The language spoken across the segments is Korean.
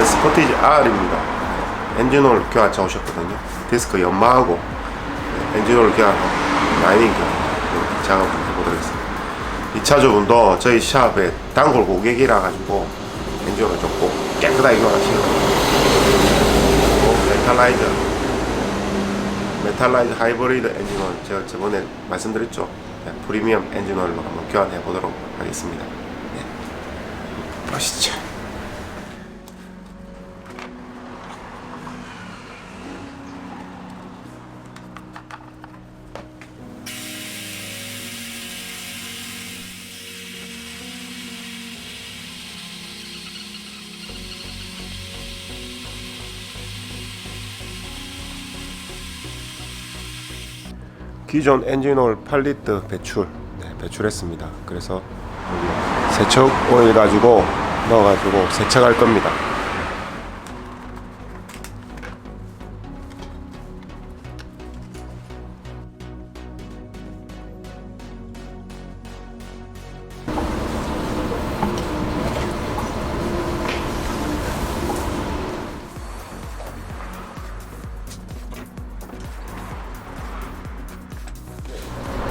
이번엔 스포티지 R입니다. 엔진오일 교환 차 오셨거든요. 디스크 연마하고 엔진오일 교환 라이닝 교환 이렇게 작업을 해보도록 하겠습니다. 이 차주분도 저희 샵에 단골 고객이라 가지고 엔진오일 좋고 깨끗하게 교환하시는 그리고 메탈라이저 메탈라이저 하이브리드 엔진오일 제가 저번에 말씀드렸죠. 네, 프리미엄 엔진오일로 한번 교환해 보도록 하겠습니다. 네. 보시죠. 기존 엔진오일 8리터 배출 네, 배출했습니다. 그래서 세척 오일 가지고 넣어가지고 세척할 겁니다.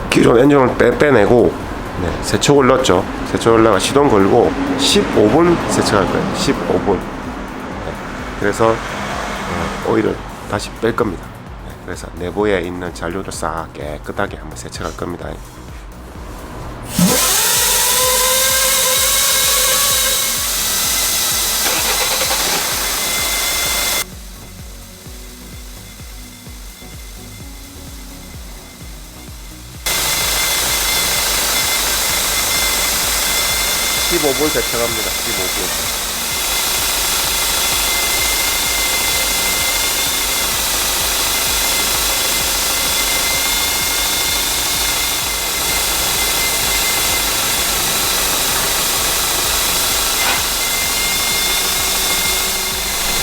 기존 엔진을 빼, 빼내고 네, 세척을 넣었죠. 세척을 넣다가 시동 걸고 15분 세척할 거예요. 15분. 네, 그래서 어, 오일을 다시 뺄 겁니다. 네, 그래서 내부에 있는 잔료를 싹 깨끗하게 한번 세척할 겁니다. 15분 세척합니다. 15분.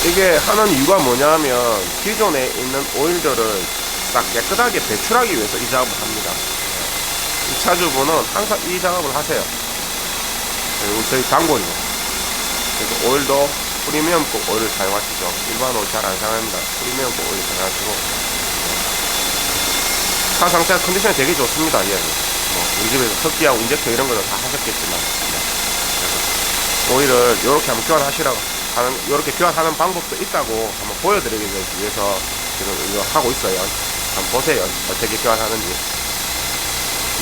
이게 하는 이유가 뭐냐면 기존에 있는 오일들을 싹 깨끗하게 배출하기 위해서 이 작업을 합니다. 이 차주분은 항상 이 작업을 하세요. 그리고 저희 단골이요. 그래서 오일도 프리미엄급 오일을 사용하시죠. 일반 오일 잘 안 사용합니다. 프리미엄급 오일 사용하시고 차 상태 컨디션이 되게 좋습니다. 예. 뭐 우리 집에서 석기하고 인젝터 이런 거도 다 하셨겠지만 오일을 이렇게 한번 교환하시라고 하는 이렇게 교환하는 방법도 있다고 한번 보여드리기 위해서 지금 이거 하고 있어요. 한번 보세요. 어떻게 교환하는지.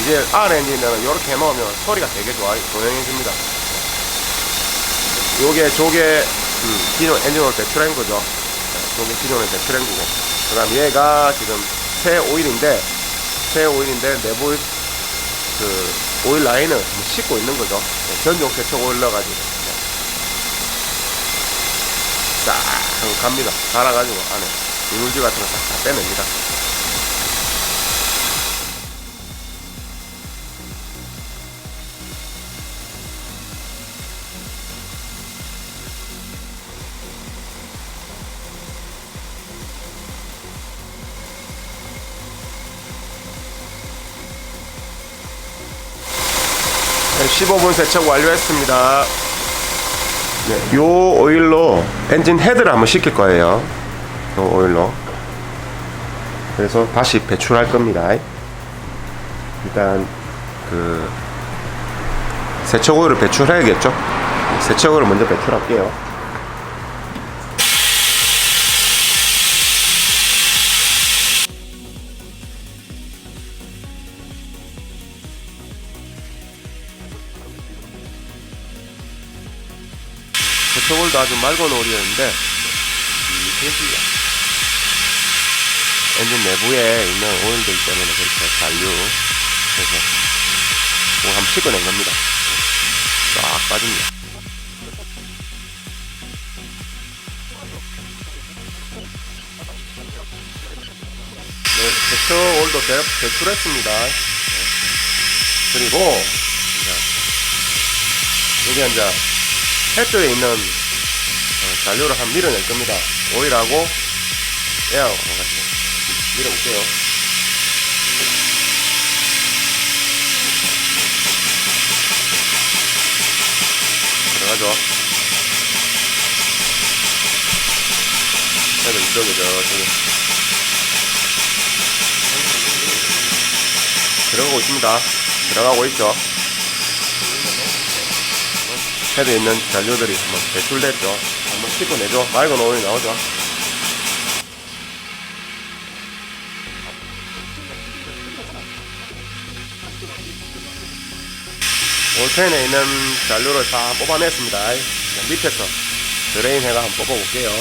이제 R 엔진에는 이렇게 해놓으면 소리가 되게 좋아요. 조용해집니다. 요게 조개 음, 기존 엔진으로 배출한 거죠. 네, 조개 기존에 배출한 거고. 그 다음 얘가 지금 새 오일인데 새 오일인데 내부 그 오일 라인을 한번 씻고 있는 거죠. 네, 전용 세척 오일 넣어가지고 네. 싹 하고 갑니다. 갈아가지고 안에 이물질 같은 거 싹 다 빼냅니다. 15분 세척 완료했습니다. 네, 요 오일로 엔진 헤드를 한번 식힐 거예요. 요 오일로. 그래서 다시 배출할 겁니다. 일단 그 세척 오일을 배출해야겠죠. 세척 오일을 먼저 배출할게요. 세척올도 아주 맑은 오일이었는데 이렇게 엔진 내부에 있는 오일들 때문에 그렇게 잔류 그거 한번 씻어낸 겁니다 싹 빠집니다 네, 세척 오일도 배, 배출했습니다 네. 그리고 이제 여기 이제 헤드에 있는 어, 잔료를 한 밀어낼 겁니다. 오일하고 에어하고 같이 밀어볼게요. 들어가죠. 헤드 이쪽에 저쪽에 들어가고 있습니다. 들어가고 있죠. 헤드에 있는 잔류들이 한번 배출됐죠. 한번 씻어내죠. 맑은 오일이 나오죠. 올펜에 있는 잔류를 다 뽑아냈습니다. 밑에서 드레인 해가 한번 뽑아볼게요.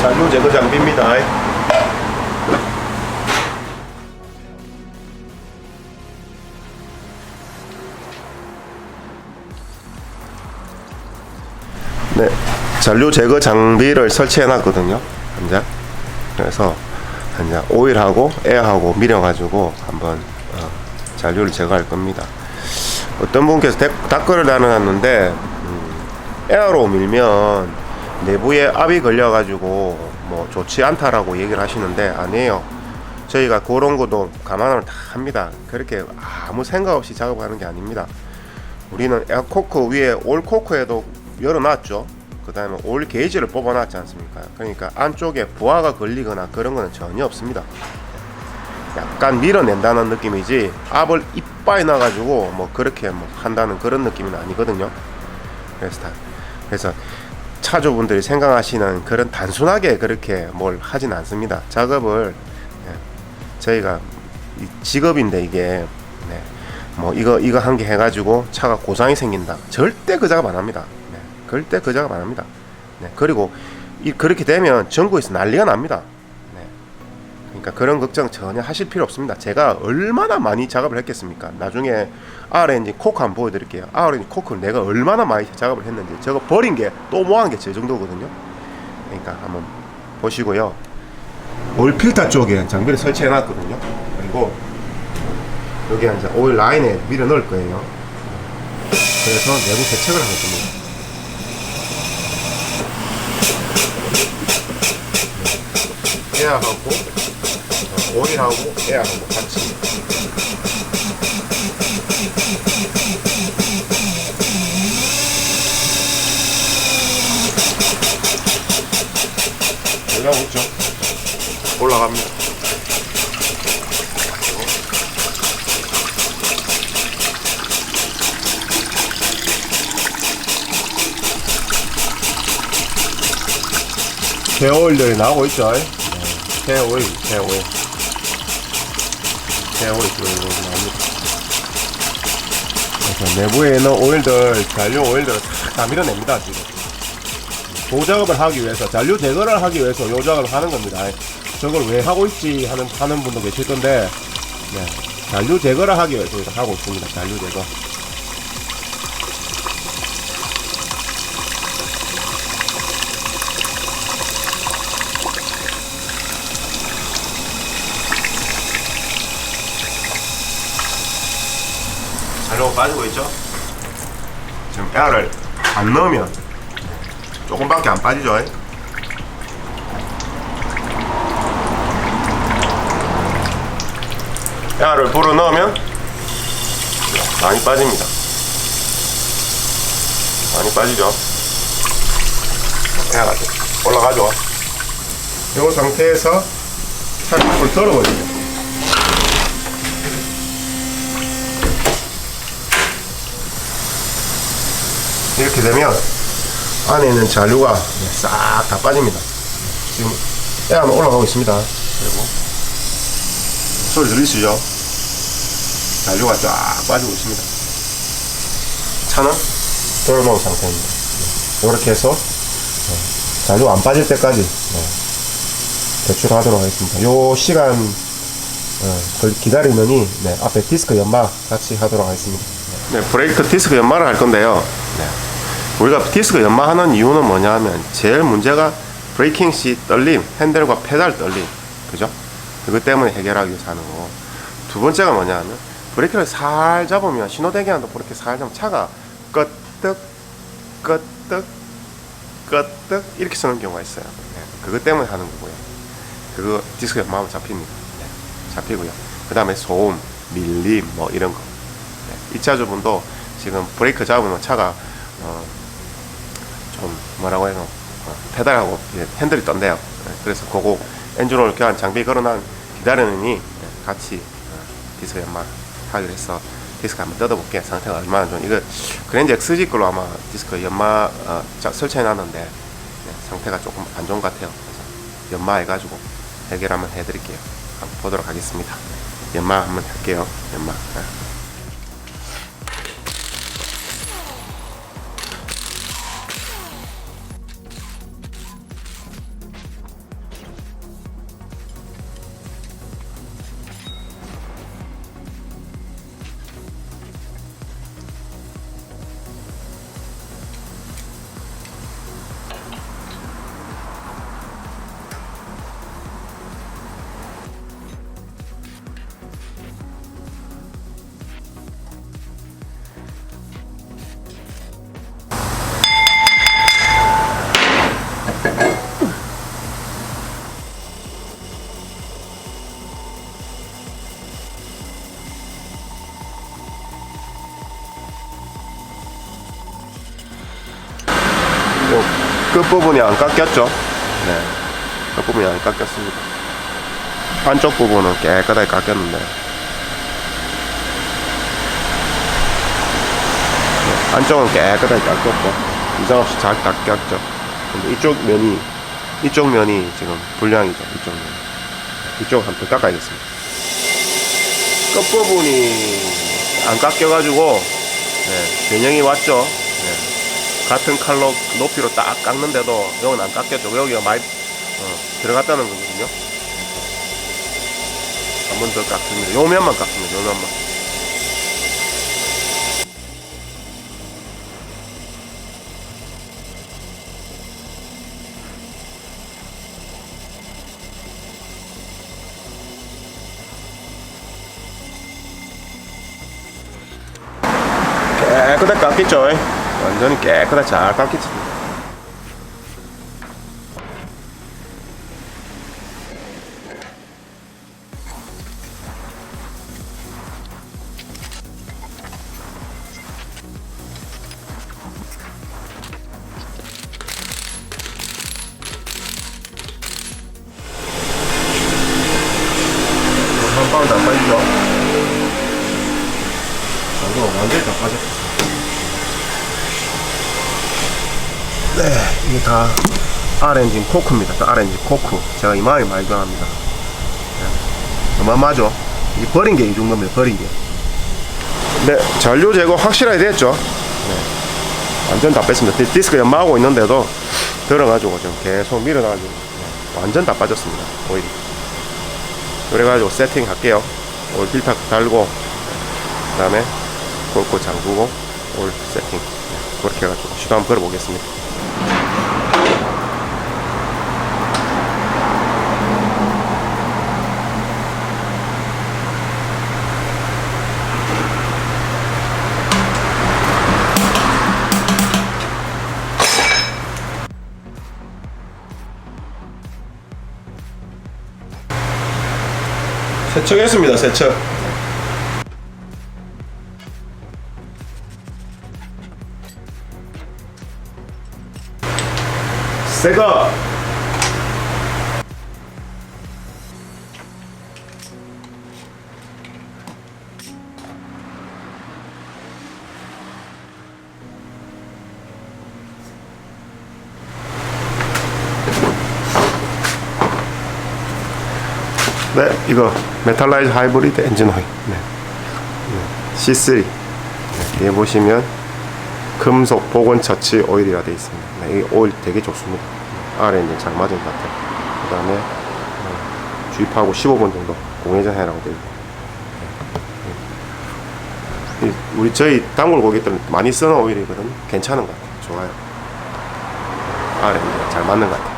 잔류 제거 장비입니다. 잔류 제거 장비를 설치해 놨거든요. 현재. 그래서 현재 오일하고 에어하고 밀어 가지고 한번 어, 잔류를 제거할 겁니다. 어떤 분께서 데- 댓글을 달아놨는데 음, 에어로 밀면 내부에 압이 걸려 가지고 뭐 좋지 않다라고 얘기를 하시는데 아니에요. 저희가 그런 것도 감안을 다 합니다. 그렇게 아무 생각 없이 작업하는 게 아닙니다. 우리는 에어코크 위에 올 코크에도 열어놨죠. 그 다음에 올 게이지를 뽑아놨지 않습니까? 그러니까 안쪽에 부하가 걸리거나 그런 거는 전혀 없습니다. 약간 밀어낸다는 느낌이지 압을 이빨 나가지고 뭐 그렇게 뭐 한다는 그런 느낌은 아니거든요. 그래서 다, 그래서 차주분들이 생각하시는 그런 단순하게 그렇게 뭘 하진 않습니다. 작업을 예, 저희가 이 직업인데 이게 네, 뭐 이거 이거 한 개 해가지고 차가 고장이 생긴다. 절대 그 작업 안 합니다. 네, 절대 그 작업 안 합니다. 네, 그리고 이 그렇게 되면 전국에서 난리가 납니다. 네, 그러니까 그런 걱정 전혀 하실 필요 없습니다. 제가 얼마나 많이 작업을 했겠습니까? 나중에 R엔진 코크 한번 보여드릴게요. R엔진 코크를 내가 얼마나 많이 작업을 했는지 저거 버린 게 또 모한 게 제 정도거든요. 그러니까 한번 보시고요. 올 필터 쪽에 장비를 설치해 놨거든요. 그리고 여기 이제 오일 라인에 밀어 넣을 거예요. 그래서 내부 세척을 할 겁니다. 어, 오일하고 에어하고 같이 올라오고 있죠? 올라갑니다. 새 오일들이 나오고 있죠? 네. 오일. 새 오일 쭉 나옵니다. 그래서 내부에 있는 오일들, 잔류 오일들을 다, 다 밀어냅니다, 지금. 도작업을 하기 위해서, 잔류 제거를 하기 위해서 요 작업을 하는 겁니다. 저걸 왜 하고 있지 하는, 하는 분도 계실 건데, 네. 잔류 제거를 하기 위해서 하고 있습니다. 잔류 제거. 자료가 빠지고 있죠? 에어를 안 넣으면 조금밖에 안 빠지죠? 에어를 불어 넣으면 많이 빠집니다. 많이 빠지죠? 에어가 올라가죠? 이 상태에서 살짝 불 떨어버리죠. 이렇게 되면 안에 있는 잔류가 싹 다 빠집니다. 지금 에어는 올라가고 있습니다. 그리고 소리 들리시죠? 잔류가 쫙 빠지고 있습니다. 차는 돌아놓은 상태입니다. 이렇게 해서 네, 잔류 안 빠질 때까지 네, 배출하도록 하겠습니다. 요 시간 기다리느니 네, 앞에 디스크 연마 같이 하도록 하겠습니다. 네, 브레이크 디스크 연마를 할 건데요. 네. 우리가 디스크 연마하는 이유는 뭐냐 하면 제일 문제가 브레이킹 시 떨림, 핸들과 페달 떨림. 그죠? 그것 때문에 해결하기 위해서 하는 거고. 두 번째가 뭐냐 하면 브레이크를 살 잡으면 신호대기한도 그렇게 살 잡으면 차가 끄떡, 끄떡, 끄떡 이렇게 쓰는 경우가 있어요. 네. 그것 때문에 하는 거고요. 그거 디스크 연마하면 잡힙니다. 네. 잡히고요. 그 다음에 소음, 밀림 뭐 이런 거. 네. 이 차 주분도 지금 브레이크 잡으면 차가 어, 좀 뭐라고 해서 어, 페달하고 핸들이 떤대요. 네. 그래서 그거 엔진오일 교환 장비 걸어놔 기다리느니 네, 같이 어, 디스크 연마 하기로 해서 디스크 한번 뜯어볼게 상태가 얼마나 좋은 이거 그랜저 XG 걸로 아마 디스크 연마 어, 자, 설치해 놨는데 네, 상태가 조금 안 좋은 것 같아요. 그래서 연마해가지고 해결 한번 해드릴게요. 한번 보도록 하겠습니다. 연마 한번 할게요. 연마. 네. 끝부분이 안 깎였죠? 네. 끝부분이 안 깎였습니다. 안쪽 부분은 깨끗하게 깎였는데. 네, 안쪽은 깨끗하게 깎였고, 이상 없이 잘 깎였죠. 근데 이쪽 면이, 이쪽 면이 지금 불량이죠. 이쪽 면. 이쪽 한번 더 깎아야겠습니다. 끝부분이 안 깎여가지고, 네, 변형이 왔죠. 네. 같은 칼로 높이로 딱 깎는데도 이건 안 깎였죠. 여기가 많이 어, 들어갔다는 거거든요. 한 번 더 깎습니다. 요 면만 깎습니다. 요 면만. 깨끗하게 깎였죠. 완전히 깨끗하게 잘 깎였습 코크입니다. 다 R엔진 코크. 제가 이마에 많이 변합니다. 네. 어마어마하죠? 이 버린 게 이 정도입니다. 버린 게. 네, 잔료 제거 확실하게 됐죠? 네. 완전 다 뺐습니다. 디- 디스크 연마하고 있는데도 들어가지고 지금 계속 밀어가지고 네. 완전 다 빠졌습니다. 오일이. 그래가지고 세팅 할게요. 오일 필터 달고 그 다음에 골고 잠그고 오일 세팅 네. 그렇게 해가지고 시도 한번 걸어보겠습니다. 세척했습니다. 세척. 새거. 이거 메탈라이즈 하이브리드 엔진 오일. 네. 네. C3. 네, 여기 보시면 금속 보건 처치 오일이라 되어 있습니다. 네, 이 오일 되게 좋습니다. 네, R 엔진 잘 맞은 것 같아요. 그 다음에 어, 주입하고 15분 정도 공회전 해라고 되어 있고. 네. 이 우리 저희 단골 고객들은 많이 쓰는 오일이거든요. 괜찮은 것 같아요. 좋아요. R 엔진 잘 맞는 것 같아요.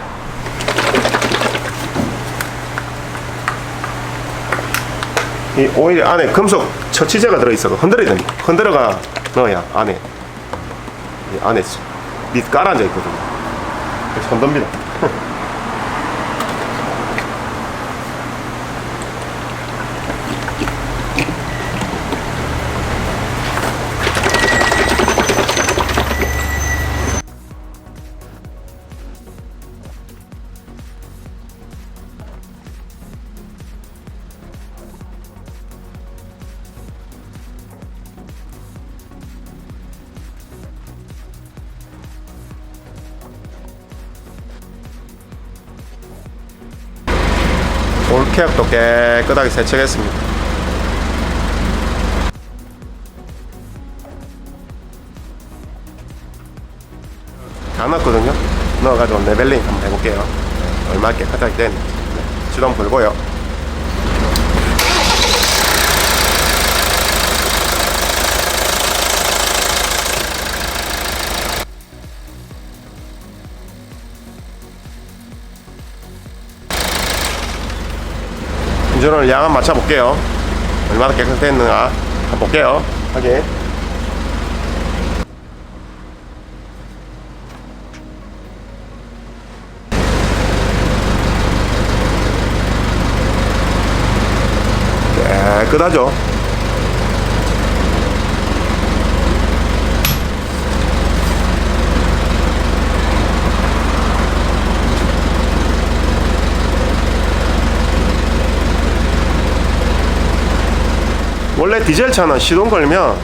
이 오일 안에 금속 처치제가 들어있어. 흔들어야 됩니다. 흔들어가 넣어야 안에 이 안에 밑 깔아앉아 있거든요. 그래서 흔듭니다. 올케역도 깨끗하게 세척했습니다. 다 넣었거든요. 넣어가지고 레벨링 한번 해볼게요. 네, 얼마나 깨끗하게 됐는지. 네, 시동 걸고요. 인전을 양 한번 맞춰볼게요. 얼마나 깨끗했는가 한번 볼게요. 확인. 깨끗하죠. 원래 디젤 차는 시동 걸면 어,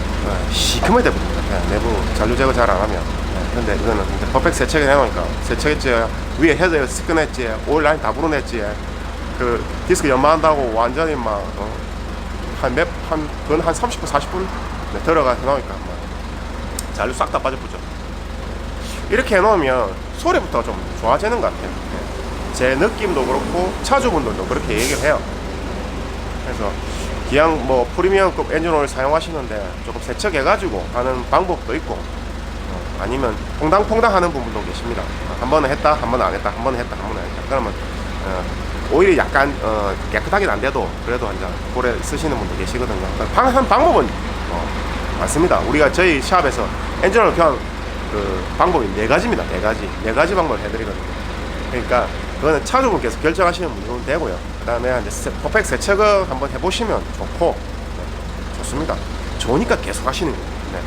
시커멓게 됩니다. 예, 내부 잔류 제거 잘 안 하면. 예, 근데 이거는 이제 퍼펙트 세척을 해놓으니까 세척했지 위에 헤드 스끈했지 오일 라인 다 불어냈지 그 디스크 연마한다고 완전히 막한몇한 그건 한 30분 40분 네, 들어가 해놓으니까 뭐 잔류 싹 다 빠져붙죠. 이렇게 해놓으면 소리부터 좀 좋아지는 것 같아요. 예. 제 느낌도 그렇고 차주분들도 그렇게 얘기를 해요. 그래서 기왕 뭐 프리미엄급 엔진오일 사용하시는데 조금 세척해가지고 하는 방법도 있고 어, 아니면 퐁당퐁당 하는 분들도 계십니다. 어, 한 번은 했다, 한 번은 안 했다, 한 번은 했다, 한 번은 안 했다. 그러면 어, 오일이 약간 어, 깨끗하긴 안 돼도 그래도 한잔 오래 쓰시는 분도 계시거든요. 방, 한 방법은 어, 많습니다. 우리가 저희 샵에서 엔진오일 교환 그 방법이 네 가지입니다. 네 가지, 네 가지 방법을 해드리거든요. 그러니까 그거는 차주분께서 결정하시는 분은 되고요. 그다음에 이제 세- 퍼펙트 세척을 한번 해보시면 좋고 네, 좋습니다. 좋으니까 계속 하시는 거예요. 네,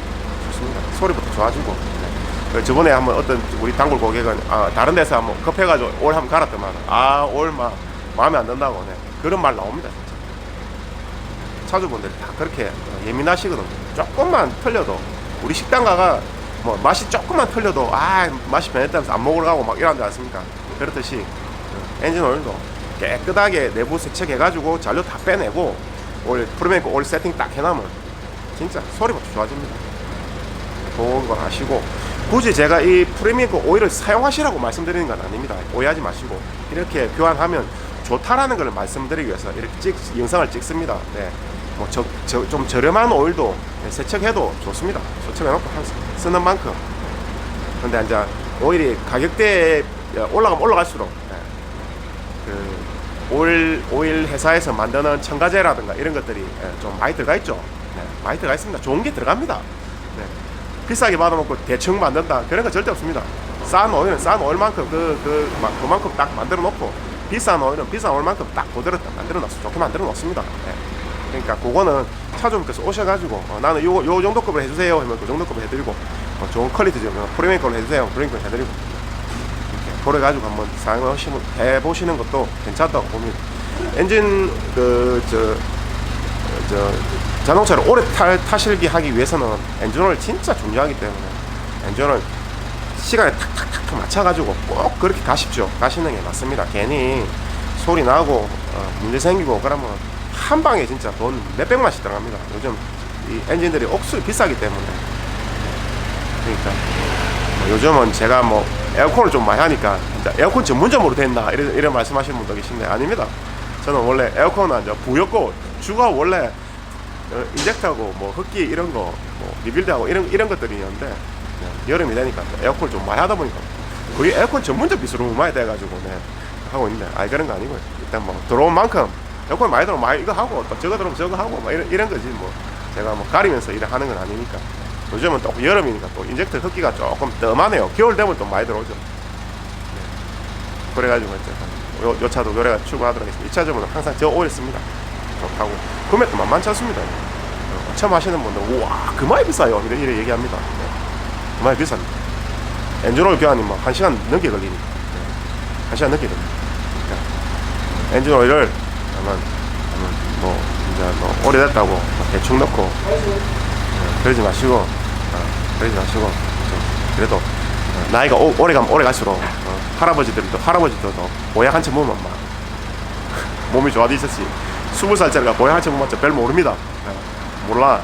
좋습니다. 소리부터 좋아지고. 네. 그 저번에 한번 어떤 우리 단골 고객은 아, 다른 데서 한번 급해가지고 올 한번 갈았더만 아올막 마음에 안 든다고 네. 그런 말 나옵니다. 진짜. 차주분들이 다 그렇게 어, 예민하시거든요. 조금만 틀려도 우리 식당 가가 뭐 맛이 조금만 틀려도 아 맛이 변했다면서 안 먹으러 가고 막 이러지 않습니까? 그렇듯이 어, 엔진 오일도 깨끗하게 내부 세척해가지고 잔료 다 빼내고 올 프리메이크 올 세팅 딱 해놓으면 진짜 소리부터 좋아집니다. 그런 거 하시고 굳이 제가 이 프리미엄 오일을 사용하시라고 말씀드리는 건 아닙니다. 오해하지 마시고 이렇게 교환하면 좋다라는 걸 말씀드리기 위해서 이렇게 찍 영상을 찍습니다. 네. 뭐좀 저렴한 오일도 세척해도 좋습니다. 세척해놓고 한- 쓰는 만큼. 근데 이제 오일이 가격대에 올라가면 올라갈수록 네. 그 오일 오일 회사에서 만드는 첨가제라든가 이런 것들이 예, 좀 많이 들어가 있죠. 네, 많이 들어가 있습니다. 좋은 게 들어갑니다. 네. 비싸게 받아놓고 대충 만든다 그런 거 절대 없습니다. 싼 오일은 싼 오일만큼 그, 그, 막 그만큼 딱 만들어 놓고 비싼 오일은 비싼 오일만큼 딱 그대로 딱 만들어 놨어 좋게 만들어 놓습니다. 네. 그러니까 그거는 차주분께서 오셔가지고 어, 나는 요, 요 정도 급을 해주세요 하면 그 정도 급을 해드리고 어, 좋은 퀄리티 좀 프리미엄 걸로 해주세요 걸 해드리고 그래가지고 한번 사용하시면 해보시는 것도 괜찮다고 봅니다. 엔진 그저 저 자동차를 오래 탈, 타실기 하기 위해서는 엔진오일 진짜 중요하기 때문에 엔진오일 시간에 탁탁탁 맞춰가지고 꼭 그렇게 가십시오. 가시는 게 맞습니다. 괜히 소리 나고 어, 문제 생기고 그러면 한 방에 진짜 돈 몇백만씩 들어갑니다. 요즘 이 엔진들이 억수로 비싸기 때문에 그러니까 뭐 요즘은 제가 뭐 에어컨을 좀 많이 하니까 에어컨 전문점으로 됐나 이런, 이런 말씀하시는 분도 계신데 아닙니다. 저는 원래 에어컨은 부였고 주가 원래 어, 인젝터하고 뭐 흡기 이런 거 뭐 리빌드하고 이런 이런 것들이 있는데 네, 여름이 되니까 또 에어컨을 좀 많이 하다 보니까 거의 에어컨 전문점 비수로 많이 돼가지고 네, 하고 있는데 아 그런 거 아니고요. 일단 뭐 들어온 만큼 에어컨 많이 들어오면 많이 이거 하고 또 저거 들어오면 저거 하고 뭐 이런 이런 거지 뭐 제가 뭐 가리면서 일을 하는 건 아니니까 요즘은 또 여름이니까 또 인젝터 흡기가 조금 뜸하네요. 겨울 되면 또 많이 들어오죠. 네. 그래가지고 이제 요, 요 차도 노래가 출고하도록 하겠습니다. 이 차점은 항상 저 오일 씁니다. 좋다고 금액도 만만치 않습니다. 어, 처음 하시는 분들 우와 그만이 비싸요 이래, 이래 얘기합니다. 네. 그만이 비쌉니다. 엔진오일 교환이 뭐한 시간 넘게 걸리니까 네. 한 시간 넘게 걸립니다. 그러니까 엔진오일을 아마 아마 뭐 이제 뭐 오래됐다고 뭐 대충 넣고 어, 그러지 마시고 어, 그러지 마시고 좀 그래도 어, 나이가 오, 오래 가면 오래 갈수록 어, 할아버지들도 할아버지들도 오약 한채 먹으면 막 몸이 좋아지셨지. 스무 살짜리가 보행 하체 못맞죠 별 모릅니다. 네, 몰라.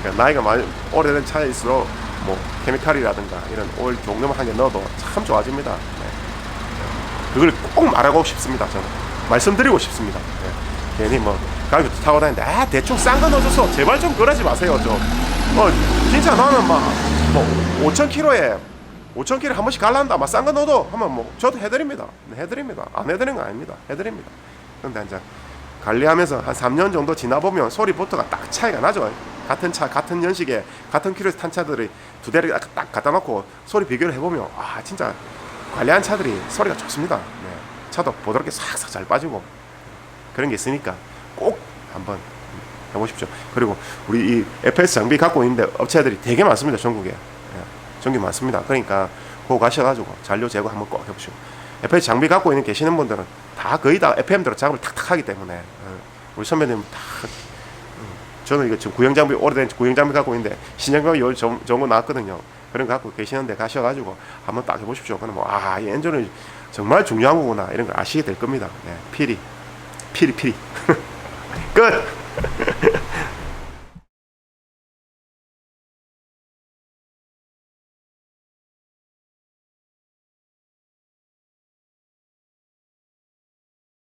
그러니까 나이가 많이 오래된 차일수록 뭐 케미칼이라든가 이런 오일 종류만 한 개 넣어도 참 좋아집니다. 네. 그걸 꼭 말하고 싶습니다. 저는 말씀드리고 싶습니다. 네. 괜히 뭐 가격 타고 다니는데 아 대충 싼 거 넣어줬어. 제발 좀 그러지 마세요. 좀. 어 진짜 나는 막 뭐 5천 킬로에 5천 킬로 한 번씩 갈란다. 막 싼 거 넣어도 하면 뭐 저도 해드립니다. 네, 해드립니다. 안 해드리는 거 아닙니다. 해드립니다. 근데 이제 관리하면서 한 3년 정도 지나 보면 소리부터가 딱 차이가 나죠. 같은 차, 같은 연식에 같은 키로에서 탄 차들이 두 대를 딱, 딱 갖다 놓고 소리 비교를 해보면 아 진짜 관리한 차들이 소리가 좋습니다. 네. 차도 보드럽게 싹싹 잘 빠지고 그런 게 있으니까 꼭 한번 해보십시오. 그리고 우리 이 FS 장비 갖고 있는데 업체들이 되게 많습니다. 전국에. 예, 전국에 많습니다. 그러니까 그거 가셔가지고 잔료 제거 한번 꼭 해보시고 FS 장비 갖고 있는 계시는 분들은 다 거의 다 FM대로 작업을 탁탁 하기 때문에 예, 우리 선배님 다 음, 저는 이거 지금 구형 장비 오래된 구형 장비 갖고 있는데 신형 장비 요거 나왔거든요. 그런 거 갖고 계시는데 가셔가지고 한번 딱 해보십시오. 그러면 뭐, 아, 이 엔진은 정말 중요한 거구나 이런 걸 아시게 될 겁니다. 네, 피리, 피리, 피리. 끝.